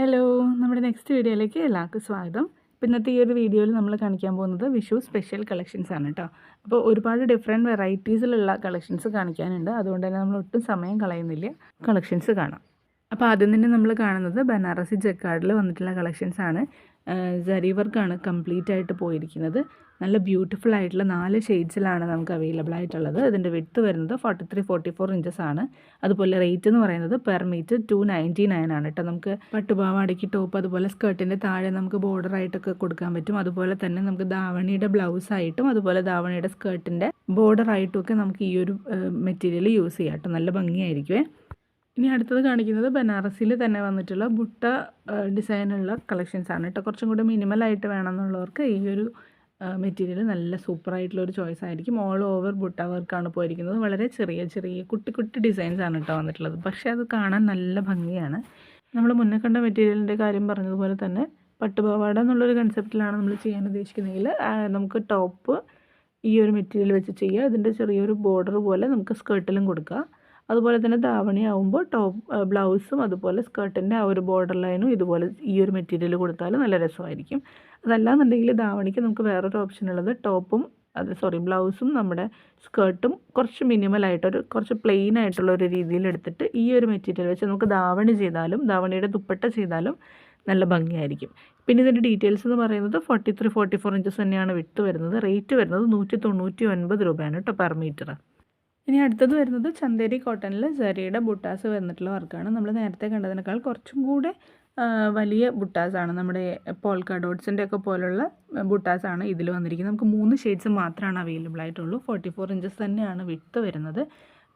Hello നമ്മുടെ next വീഡിയോയിലേക്ക് എല്ലാവർക്കും സ്വാഗതം. അപ്പോൾ ഇന്നത്തെ ഈ ഒരു വീഡിയോയിൽ നമ്മൾ കാണിക്കാൻ പോകുന്നത് വിഷു സ്പെഷ്യൽ കളക്ഷൻസ് ആണ് കേട്ടോ അപ്പോൾ ഒരുപാട് ഡിഫറെന്റ് വെറൈറ്റീസിലുള്ള കളക്ഷൻസ് കാണിക്കാനുണ്ട്. അതുകൊണ്ട് തന്നെ നമ്മൾ ഒട്ടും സമയം കളയുന്നില്ല. കളക്ഷൻസ് കാണാം. അപ്പോൾ ആദ്യം തന്നെ നമ്മൾ കാണുന്നത് ബനാറസി ജക്കാർഡിൽ വന്നിട്ടുള്ള കളക്ഷൻസ് ആണ്. ജരി വർക്കാണ് കംപ്ലീറ്റ് ആയിട്ട് പോയിരിക്കുന്നത്. നല്ല ബ്യൂട്ടിഫുൾ ആയിട്ടുള്ള നാല് ഷെയ്ഡ്സിലാണ് നമുക്ക് അവൈലബിൾ ആയിട്ടുള്ളത്. ഇതിന്റെ വിട്ട് വരുന്നത് forty three forty four inches ആണ്. അതുപോലെ റേറ്റ് എന്ന് പറയുന്നത് per metre two ninety nine ആണ് കേട്ടോ. നമുക്ക് പട്ടുപാവാടയ്ക്ക് ടോപ്പ് അതുപോലെ സ്കേർട്ടിന്റെ താഴെ നമുക്ക് ബോർഡർ ആയിട്ടൊക്കെ കൊടുക്കാൻ പറ്റും. അതുപോലെ തന്നെ നമുക്ക് ധാവണിയുടെ ബ്ലൗസ് ആയിട്ടും അതുപോലെ ധാവണിയുടെ സ്കേർട്ടിന്റെ ബോർഡർ ആയിട്ടും ഒക്കെ നമുക്ക് ഈ ഒരു മെറ്റീരിയൽ യൂസ് ചെയ്യാം കേട്ടോ. നല്ല ഭംഗിയായിരിക്കുമേ ഇനി അടുത്തത് കാണിക്കുന്നത് ബനാറസിൽ തന്നെ വന്നിട്ടുള്ള ബുട്ട ഡിസൈനുള്ള കളക്ഷൻസ് ആണ് കേട്ടോ. കുറച്ചും കൂടി മിനിമലായിട്ട് വേണമെന്നുള്ളവർക്ക് ഈ ഒരു മെറ്റീരിയൽ നല്ല സൂപ്പറായിട്ടുള്ള ഒരു ചോയ്സ് ആയിരിക്കും. ഓൾ ഓവർ ബുട്ട വർക്കാണ് പോയിരിക്കുന്നത്. വളരെ ചെറിയ ചെറിയ കുട്ടി കുട്ടി ഡിസൈൻസ് ആണ് കേട്ടോ വന്നിട്ടുള്ളത്. പക്ഷേ അത് കാണാൻ നല്ല ഭംഗിയാണ്. നമ്മൾ മുന്നേ കണ്ട മെറ്റീരിയലിന്റെ കാര്യം പറഞ്ഞതുപോലെ തന്നെ പട്ടുപാവാട എന്നുള്ളൊരു കൺസെപ്റ്റിലാണ് നമ്മൾ ചെയ്യാൻ ഉദ്ദേശിക്കുന്നതെങ്കിൽ നമുക്ക് ടോപ്പ് ഈ ഒരു മെറ്റീരിയൽ വെച്ച് ചെയ്യുക. അതിന്റെ ചെറിയൊരു ബോർഡർ പോലെ നമുക്ക് സ്കേർട്ടിലും കൊടുക്കുക. അതുപോലെ തന്നെ ധാവണി ആവുമ്പോൾ ടോപ്പ് ബ്ലൗസും അതുപോലെ സ്കേർട്ടിന്റെ ആ ഒരു ബോർഡർ ലൈനും ഇതുപോലെ ഈ ഒരു മെറ്റീരിയൽ കൊടുത്താൽ നല്ല രസമായിരിക്കും. അതല്ലാന്നുണ്ടെങ്കിൽ ധാവണിക്ക് നമുക്ക് വേറൊരു ഓപ്ഷൻ ഉള്ളത് ടോപ്പും അത് സോറി ബ്ലൗസും നമ്മുടെ സ്കേർട്ടും കുറച്ച് മിനിമലായിട്ടൊരു കുറച്ച് പ്ലെയിൻ ആയിട്ടുള്ള ഒരു രീതിയിൽ എടുത്തിട്ട് ഈ ഒരു മെറ്റീരിയൽ വെച്ച് നമുക്ക് ധാവണി ചെയ്താലും ധാവണിയുടെ ദുപ്പട്ട ചെയ്താലും നല്ല ഭംഗിയായിരിക്കും. പിന്നെ ഇതിന്റെ ഡീറ്റെയിൽസ് എന്ന് പറയുന്നത് forty three forty four inches തന്നെയാണ് വിട്ട് വരുന്നത്. റേറ്റ് വരുന്നത് നൂറ്റി തൊണ്ണൂറ്റി ഒൻപത് രൂപയാണ് കേട്ടോ പെർ മീറ്റർ ഇനി അടുത്തത് വരുന്നത് ചന്തേരി കോട്ടണിൽ സരിയുടെ ബുട്ടാസ് വന്നിട്ടുള്ള വർക്കാണ്. നമ്മൾ നേരത്തെ കണ്ടതിനേക്കാൾ കുറച്ചും കൂടെ വലിയ ബുട്ടാസാണ്. നമ്മുടെ പോൾക്ക ഡോട്ട്സിന്റെ ഒക്കെ പോലുള്ള ബുട്ടാസാണ് ഇതിൽ വന്നിരിക്കുന്നത്. നമുക്ക് മൂന്ന് ഷെയ്ഡ്സ് മാത്രമാണ് അവൈലബിൾ ആയിട്ടുള്ളൂ. ഫോർട്ടി ഫോർ ഇഞ്ചസ് തന്നെയാണ് വിട്ട് വരുന്നത്.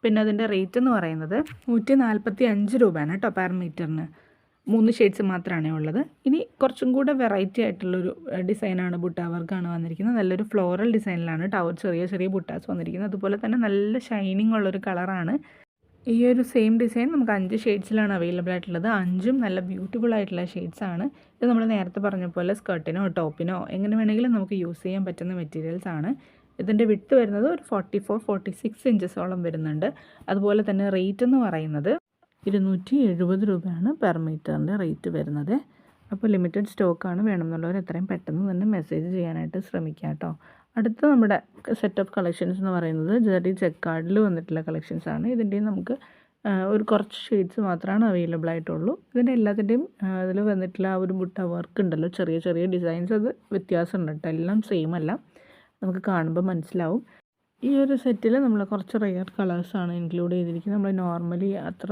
പിന്നെ അതിന്റെ റേറ്റ് എന്ന് പറയുന്നത് നൂറ്റി നാൽപ്പത്തി അഞ്ച് രൂപയാണ് കേട്ടോ പെർ മീറ്ററിന്. മൂന്ന് ഷെയ്ഡ്സ് മാത്രമാണ് ഉള്ളത്. ഇനി കുറച്ചും കൂടെ വെറൈറ്റി ആയിട്ടുള്ളൊരു ഡിസൈനാണ് ബുട്ടാ വർക്കാണ് വന്നിരിക്കുന്നത്. നല്ലൊരു ഫ്ലോറൽ ഡിസൈനിലാണ് ടവർ ചെറിയ ചെറിയ ബുട്ടാസ് വന്നിരിക്കുന്നത്. അതുപോലെ തന്നെ നല്ല ഷൈനിങ് ഉള്ളൊരു കളറാണ് ഈ ഒരു സെയിം ഡിസൈൻ നമുക്ക് അഞ്ച് ഷെയ്ഡ്സിലാണ് അവൈലബിൾ ആയിട്ടുള്ളത്. അഞ്ചും നല്ല ബ്യൂട്ടിഫുൾ ആയിട്ടുള്ള ഷെയ്ഡ്സ് ആണ്. ഇത് നമ്മൾ നേരത്തെ പറഞ്ഞ പോലെ സ്കർട്ടിനോ ടോപ്പിനോ എങ്ങനെ വേണമെങ്കിലും നമുക്ക് യൂസ് ചെയ്യാൻ പറ്റുന്ന മെറ്റീരിയൽസ് ആണ്. ഇതിന്റെ വിട്ട് വരുന്നത് ഒരു ഫോർട്ടി ഫോർ ഫോർട്ടി സിക്സ് ഇഞ്ചസോളം വരുന്നുണ്ട്. അതുപോലെ തന്നെ റേറ്റ് എന്ന് പറയുന്നത് ഇരുന്നൂറ്റി എഴുപത് രൂപയാണ് പെർ മീറ്ററിന്റെ റേറ്റ് വരുന്നത്. അപ്പോൾ ലിമിറ്റഡ് സ്റ്റോക്കാണ് വേണമെന്നുള്ളവർ എത്രയും പെട്ടെന്ന് തന്നെ മെസ്സേജ് ചെയ്യാനായിട്ട് ശ്രമിക്കുക കേട്ടോ. അടുത്ത നമ്മുടെ സെറ്റ് ഓഫ് കളക്ഷൻസ് എന്ന് പറയുന്നത് ജെറി ചെക്കാർഡിൽ വന്നിട്ടുള്ള കളക്ഷൻസ് ആണ്. ഇതിന്റെയും നമുക്ക് ഒരു കുറച്ച് ഷെയ്ഡ്സ് മാത്രമാണ് അവൈലബിൾ ആയിട്ടുള്ളൂ. ഇതിന്റെ എല്ലാത്തിന്റെയും അതിൽ വന്നിട്ടുള്ള ആ ഒരു ബുട്ട വർക്ക് ഉണ്ടല്ലോ. ചെറിയ ചെറിയ ഡിസൈൻസ് അത് വ്യത്യാസമുണ്ട് കേട്ടോ. എല്ലാം സെയിം അല്ല. നമുക്ക് കാണുമ്പോൾ മനസ്സിലാവും. ഈ ഒരു സെറ്റിൽ നമ്മൾ കുറച്ച് റെയർ കളേഴ്സാണ് ഇൻക്ലൂഡ് ചെയ്തിരിക്കുന്നത്. നമ്മൾ നോർമലി അത്ര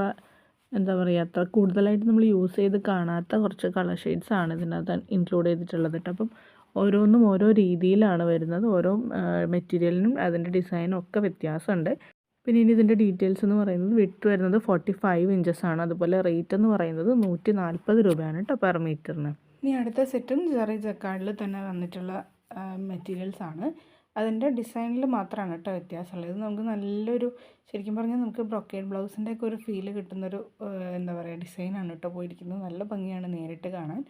എന്താ പറയുക അത്ര കൂടുതലായിട്ട് നമ്മൾ യൂസ് ചെയ്ത് കാണാത്ത കുറച്ച് കളർ ഷെയ്ഡ്സ് ആണ് ഇതിനകത്ത് ഇൻക്ലൂഡ് ചെയ്തിട്ടുള്ളത് കേട്ടോ അപ്പം ഓരോന്നും ഓരോ രീതിയിലാണ് വരുന്നത്. ഓരോ മെറ്റീരിയലിനും അതിന്റെ ഡിസൈനും ഒക്കെ വ്യത്യാസമുണ്ട്. പിന്നെ ഇനി ഇതിന്റെ ഡീറ്റെയിൽസ് എന്ന് പറയുന്നത് വിട്ട് വരുന്നത് ഫോർട്ടി ഫൈവ് ഇഞ്ചസ് ആണ്. അതുപോലെ റേറ്റ് എന്ന് പറയുന്നത് നൂറ്റി നാൽപ്പത് രൂപയാണ് കേട്ടോ പെർ മീറ്ററിന് ഇനി അടുത്ത സെറ്റും ജെറി ജക്കാർഡിൽ തന്നെ വന്നിട്ടുള്ള മെറ്റീരിയൽസ് ആണ്. അതിന്റെ ഡിസൈനിൽ മാത്രമാണ് കേട്ടോ വ്യത്യാസമുള്ളത്. ഇത് നമുക്ക് നല്ലൊരു ശരിക്കും പറഞ്ഞാൽ നമുക്ക് ബ്രൊക്കേഡ് ബ്ലൗസിന്റെ ഒക്കെ ഒരു ഫീൽ കിട്ടുന്നൊരു എന്താ പറയുക ഡിസൈനാണ് കേട്ടോ പോയിരിക്കുന്നത്. നല്ല ഭംഗിയാണ് നേരിട്ട് കാണാൻ.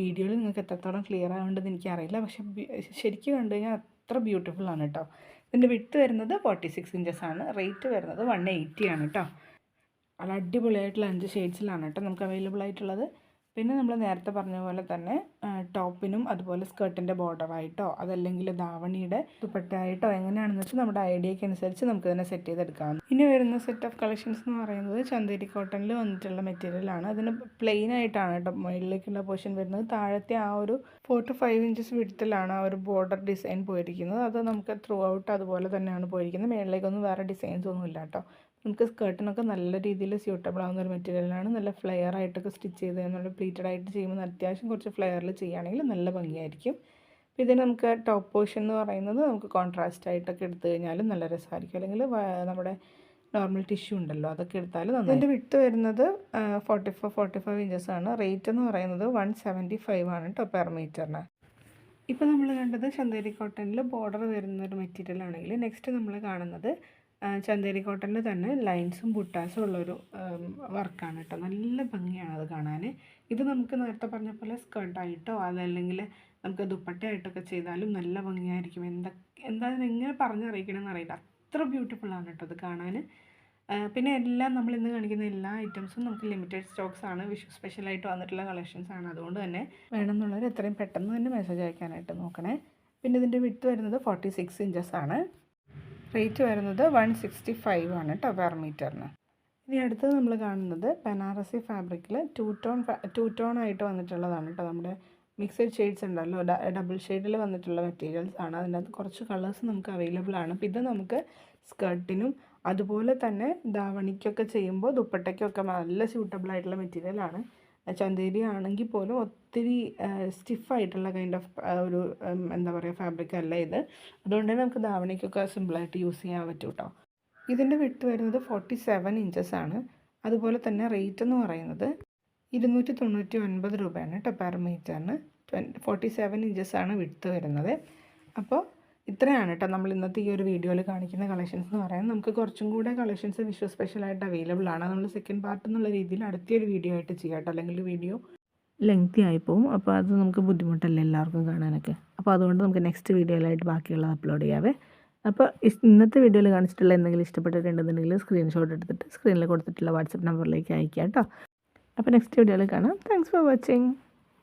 വീഡിയോയിൽ നിങ്ങൾക്ക് എത്രത്തോളം ക്ലിയർ ആവേണ്ടത് എനിക്കറിയില്ല. പക്ഷെ ശരിക്കും കണ്ടു കഴിഞ്ഞാൽ അത്ര ബ്യൂട്ടിഫുൾ ആണ് കേട്ടോ. ഇതിന്റെ വിട്ട് വരുന്നത് ഫോർട്ടി സിക്സ് ഇഞ്ചസ് ആണ്. റേറ്റ് വരുന്നത് വൺ എയ്റ്റി ആണ് കേട്ടോ. നല്ല അടിപൊളിയായിട്ടുള്ള അഞ്ച് ഷെയ്ഡ്സിലാണ് കേട്ടോ നമുക്ക് അവൈലബിൾ ആയിട്ടുള്ളത്. പിന്നെ നമ്മൾ നേരത്തെ പറഞ്ഞ പോലെ തന്നെ ടോപ്പിനും അതുപോലെ സ്കേർട്ടിന്റെ ബോർഡറായിട്ടോ അതല്ലെങ്കിൽ ധാവണിയുടെ ദുപ്പട്ടയായിട്ടോ എങ്ങനെയാണെന്ന് വെച്ചാൽ നമ്മുടെ ഐഡിയയ്ക്ക് അനുസരിച്ച് നമുക്ക് തന്നെ സെറ്റ് ചെയ്തെടുക്കാം. ഇനി വരുന്ന സെറ്റ് ഓഫ് കളക്ഷൻസ് എന്ന് പറയുന്നത് ചന്ദേരി കോട്ടണിൽ വന്നിട്ടുള്ള മെറ്റീരിയലാണ് അതിന് പ്ലെയിൻ ആയിട്ടാണ് കേട്ടോ മുകളിലേക്കുള്ള പോർഷൻ വരുന്നത്. താഴത്തെ ആ ഒരു ഫോർ ടു ഫൈവ് ഇഞ്ചസ് വിടത്തിലാണ് ആ ഒരു ബോർഡർ ഡിസൈൻ പോയിരിക്കുന്നത്. അത് നമുക്ക് ത്രൂ ഔട്ട് അതുപോലെ തന്നെയാണ് പോയിരിക്കുന്നത്. മുകളിലേക്കൊന്നും വേറെ ഡിസൈൻസ് ഒന്നും ഇല്ല കേട്ടോ. നമുക്ക് സ്കേർട്ടിനൊക്കെ നല്ല രീതിയിൽ സ്യൂട്ടബിൾ ആവുന്ന ഒരു മെറ്റീരിയലാണ് നല്ല ഫ്ലെയർ ആയിട്ടൊക്കെ സ്റ്റിച്ച് ചെയ്ത് നല്ല പ്ലീറ്റഡ് ആയിട്ട് ചെയ്യുമ്പോൾ അത്യാവശ്യം കുറച്ച് ഫ്ലെയറിൽ ചെയ്യുകയാണെങ്കിൽ നല്ല ഭംഗിയായിരിക്കും. അപ്പോൾ ഇതിന് നമുക്ക് ടോപ്പ് പോർഷൻ എന്ന് പറയുന്നത് നമുക്ക് കോൺട്രാസ്റ്റ് ആയിട്ടൊക്കെ എടുത്തു കഴിഞ്ഞാലും നല്ല രസമായിരിക്കും. അല്ലെങ്കിൽ നമ്മുടെ നോർമൽ ടിഷ്യൂ ഉണ്ടല്ലോ അതൊക്കെ എടുത്താൽ നന്നായി. ഇതിന്റെ വിട്ട് വരുന്നത് forty four forty five inches ആണ്. റേറ്റ് എന്ന് പറയുന്നത് വൺ സെവന്റി ഫൈവ് ആണ് കേട്ടോ പെർ മീറ്ററിന് ഇപ്പോൾ നമ്മൾ കണ്ടത് ചന്തേരി കോട്ടണിൽ ബോർഡർ വരുന്ന ഒരു മെറ്റീരിയൽ ആണെങ്കിൽ നെക്സ്റ്റ് നമ്മൾ കാണുന്നത് ചന്തേരി കോട്ടണിൽ തന്നെ ലൈൻസും ബുട്ടാസും ഉള്ളൊരു വർക്കാണ് കേട്ടോ. നല്ല ഭംഗിയാണ് അത് കാണാൻ ഇത് നമുക്ക് നേരത്തെ പറഞ്ഞ പോലെ സ്കേർട്ടായിട്ടോ അതല്ലെങ്കിൽ നമുക്ക് ദുപ്പട്ടയായിട്ടൊക്കെ ചെയ്താലും നല്ല ഭംഗിയായിരിക്കും. എന്തൊക്കെ എന്താ എങ്ങനെ പറഞ്ഞറിയിക്കണമെന്ന് അറിയില്ല. അത്ര ബ്യൂട്ടിഫുള്ളാണ് കേട്ടോ അത് കാണാൻ പിന്നെ എല്ലാം നമ്മൾ ഇന്ന് കാണിക്കുന്ന എല്ലാ ഐറ്റംസും നമുക്ക് ലിമിറ്റഡ് സ്റ്റോക്സ് ആണ്. വിഷു സ്പെഷ്യലായിട്ട് വന്നിട്ടുള്ള കളക്ഷൻസ് ആണ്. അതുകൊണ്ട് തന്നെ വേണമെന്നുള്ളവർ എത്രയും പെട്ടെന്ന് തന്നെ മെസ്സേജ് അയക്കാനായിട്ട് നോക്കണേ. പിന്നെ ഇതിന്റെ വിട്ട് വരുന്നത് ഫോർട്ടി സിക്സ് ഇഞ്ചസ് ആണ്. റേറ്റ് വരുന്നത് വൺ സിക്സ്റ്റി ഫൈവ് ആണ് കേട്ടോ പെർ മീറ്ററിന്. ഇനി അടുത്തത് നമ്മൾ കാണുന്നത് ബനാറസി ഫാബ്രിക്കിൽ ടു ടോൺ ടു ടോൺ ആയിട്ട് വന്നിട്ടുള്ളതാണ് കേട്ടോ. നമ്മുടെ മിക്സഡ് ഷെയ്ഡ്സ് ഉണ്ടല്ലോ ഡബിൾ ഷെയ്ഡിൽ വന്നിട്ടുള്ള മെറ്റീരിയൽസ് ആണ്. അതിനകത്ത് കുറച്ച് കളേഴ്സ് നമുക്ക് അവൈലബിൾ ആണ്. അപ്പോൾ ഇത് നമുക്ക് സ്കർട്ടിനും അതുപോലെ തന്നെ ധാവണിക്കൊക്കെ ചെയ്യുമ്പോൾ ദുപ്പട്ടയ്ക്കൊക്കെ നല്ല സ്യൂട്ടബിൾ ആയിട്ടുള്ള മെറ്റീരിയൽ ആണ്. ചന്തേരി ആണെങ്കിൽ പോലും ഒത്തിരി സ്റ്റിഫായിട്ടുള്ള കൈൻഡ് ഓഫ് ഒരു എന്താ പറയുക ഫാബ്രിക് അല്ല ഇത്. അതുകൊണ്ട് തന്നെ നമുക്ക് ധാവണിക്കൊക്കെ സിമ്പിളായിട്ട് യൂസ് ചെയ്യാൻ പറ്റും കേട്ടോ ഇതിന്റെ വിട്ട് വരുന്നത് ഫോർട്ടി സെവൻ ഇഞ്ചസ് ആണ്. അതുപോലെ തന്നെ റേറ്റ് എന്ന് പറയുന്നത് ഇരുന്നൂറ്റി തൊണ്ണൂറ്റി ഒൻപത് രൂപയാണ് കേട്ടോ പെർ മീറ്ററിന്. ട്വൻ ഫോർട്ടി സെവൻ ഇഞ്ചസ് ആണ് വിട്ട് വരുന്നത്. അപ്പോൾ ഇത്രയാണ് കേട്ടോ നമ്മൾ ഇന്നത്തെ ഈ ഒരു വീഡിയോയിൽ കാണിക്കുന്ന കളക്ഷൻസ് എന്ന് പറയുന്നത്. നമുക്ക് കുറച്ചും കൂടെ കളക്ഷൻസ് വിഷു സ്പെഷ്യലായിട്ട് അവൈലബിൾ ആണ്. നമ്മൾ സെക്കൻഡ് പാർട്ട് എന്നുള്ള രീതിയിൽ അടുത്തൊരു വീഡിയോ ആയിട്ട് ചെയ്യാം കേട്ടോ. അല്ലെങ്കിൽ വീഡിയോ ലെങ്തി ആയി പോകും അപ്പോൾ അത് നമുക്ക് ബുദ്ധിമുട്ടല്ലേ എല്ലാവർക്കും കാണാനൊക്കെ? അപ്പോൾ അതുകൊണ്ട് നമുക്ക് നെക്സ്റ്റ് വീഡിയോയിലായിട്ട് ബാക്കിയുള്ളത് അപ്ലോഡ് ചെയ്യാവേ. അപ്പോൾ ഇന്നത്തെ വീഡിയോയിൽ കാണിച്ചിട്ടുള്ള എന്തെങ്കിലും ഇഷ്ടപ്പെട്ടിട്ടുണ്ടെന്നുണ്ടെങ്കിൽ സ്ക്രീൻഷോട്ട് എടുത്തിട്ട് സ്ക്രീനിൽ കൊടുത്തിട്ടുള്ള വാട്സപ്പ് നമ്പറിലേക്ക് അയക്കാം കേട്ടോ. അപ്പോൾ നെക്സ്റ്റ് വീഡിയോയിൽ കാണാം. Thanks for watching